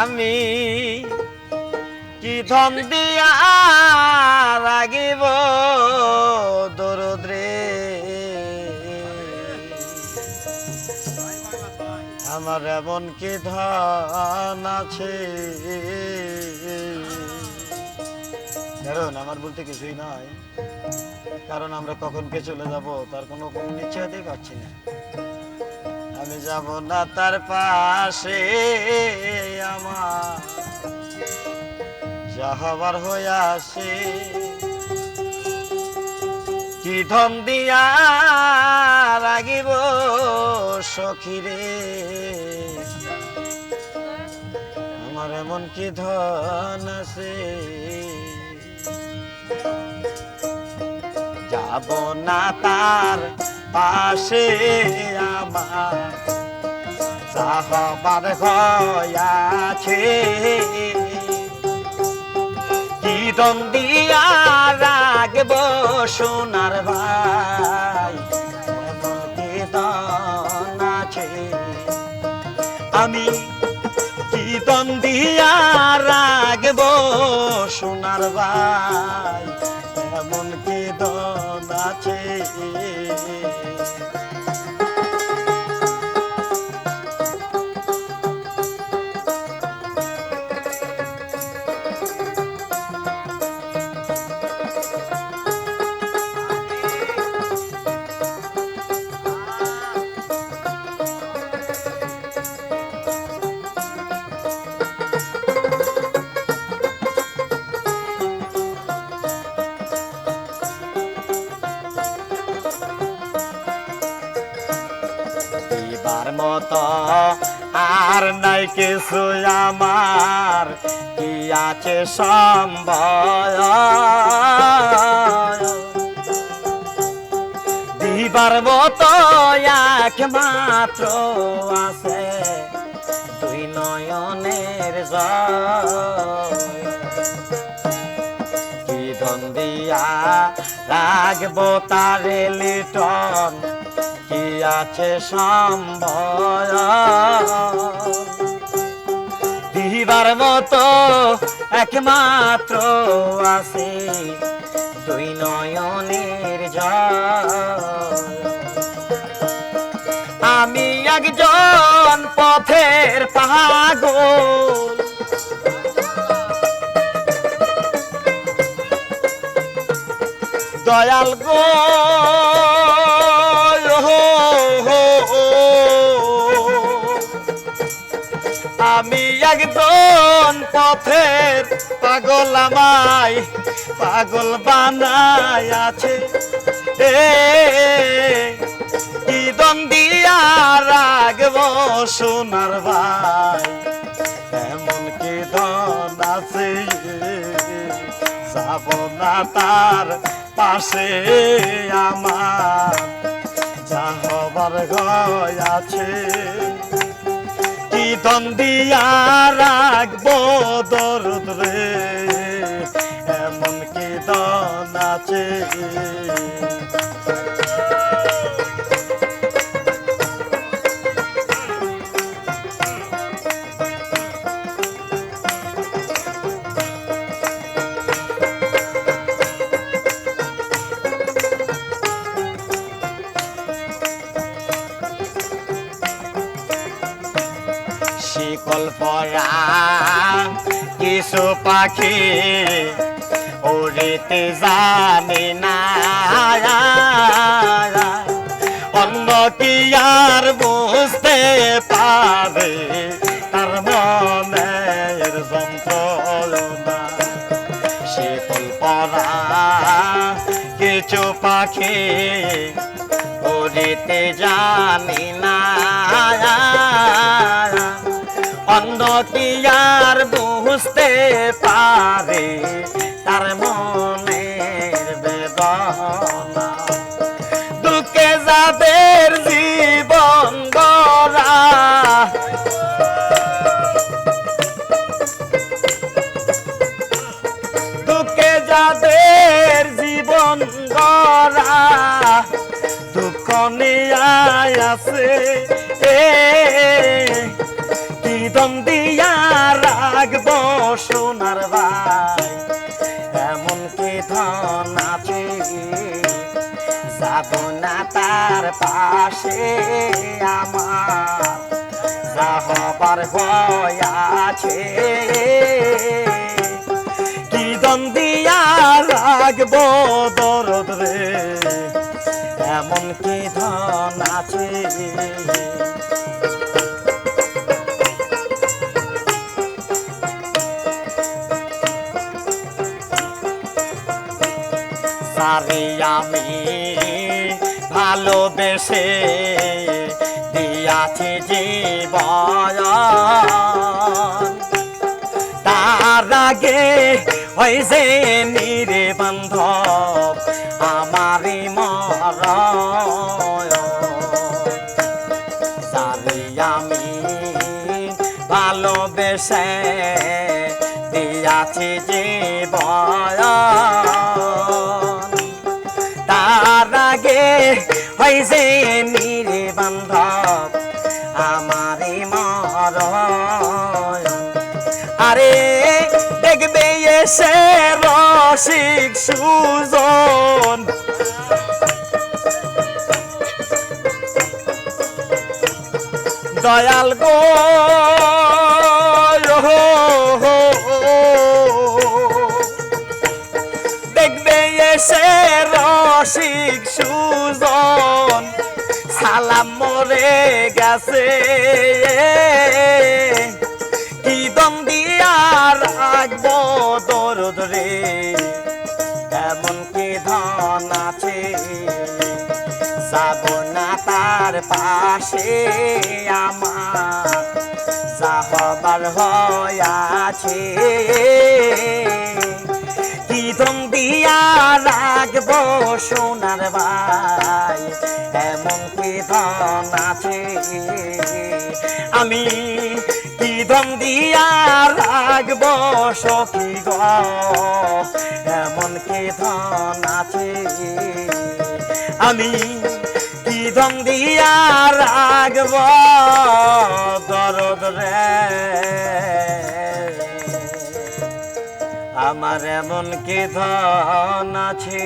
আমি কি ধন দিয়া রাগিব দরদ্রে? আমার এমন কি ধন আছে? কারণ আমার বলতে কিছুই নয় কারণ আমরা কখন কে চলে যাব, তার কোনো কোনো নিশ্চয়তাই পাচ্ছি না। আমি যাব না তার পাশে আমার। যা হবার হয়ে কি ধন দিয়া রাগিব সখিরে? আমার এমন কি ধন আছে? যাব না তার পাশে আমার সাহবার হয়াছে কি দম দিয়া রাখব সোনার ভাই এমন কি দন আছে। আমি কি দম দিয়া রাখব সোনার ভাই এমন কি দন আছে। মতো। আর নাই কিছু আমার, কি আছে সম্ভব? দিবার মতো একমাত্র আছে, দুই নয়নের কি ধন দিয়া রাখব তারে লিটন কি আছে সম্ভয়া? দিবার মতো একমাত্র আছে দুই নয়নের আমি একজন পথের পাগল। দয়াল গো। আমি একজন পথের পাগল আমায় পাগল বানায় আছে। এ, কি দিয়া রাগব সোনার ভাই? এমন কি ধন আছে? যাব না তার পাশে আমার। যা হবার গয় আছে। কি ধন দিয়া রাখব দরদ রে। এমন কি দন আছে? পরা কিছু পাখি উড়িতে জানি না। অন্য কি আর বুঝতে পারে তার মনের যন্ত্রণা। শিকল পরা কিছু পাখি উড়িতে জানি না। অন্ধ কি আর বুঝতে পারে তার মনের বেদনা। দুঃখে যাদের জীবন গড়া। দুঃখে যাদের জীবন গড়া। দুঃখ নিয়ে আছে দম দিয়া রাখব সোনার ভাই এমন কি ধন আছে? যাব না তার পাশে আমার। যাহবার ভয় আছে। কি দম দিয়া রাখব দরদ রে? এমন কি ধন আছে? সারি আমি ভালোবেসে দিয়াছি জীবন। তার আগে ওই যে নিরে বান্ধব আমারই মর সারি আমি ভালোবেসে দিয়াছি জীবন। আগে হয়েছে নিরে বান্ধব আমারে মর আরে দেখবে এসে রসিক সুজন। দয়াল গো দেখবে এসে রসিক সুজন মরে গেছে। কি দম দিয়া রাখব দরদ রে? এমন কি ধন আছে? যাব না তার পাশে আমার। যা হবার হয়াছে কি দম দিয়া রাখব সোনার ভাই আছে। আমি কি দম দিয়া রাখব সখী গ? এমন কি ধন আছে? আমি কি দম দিয়া রাখব দরদ রে? আমার এমন কি ধন আছে?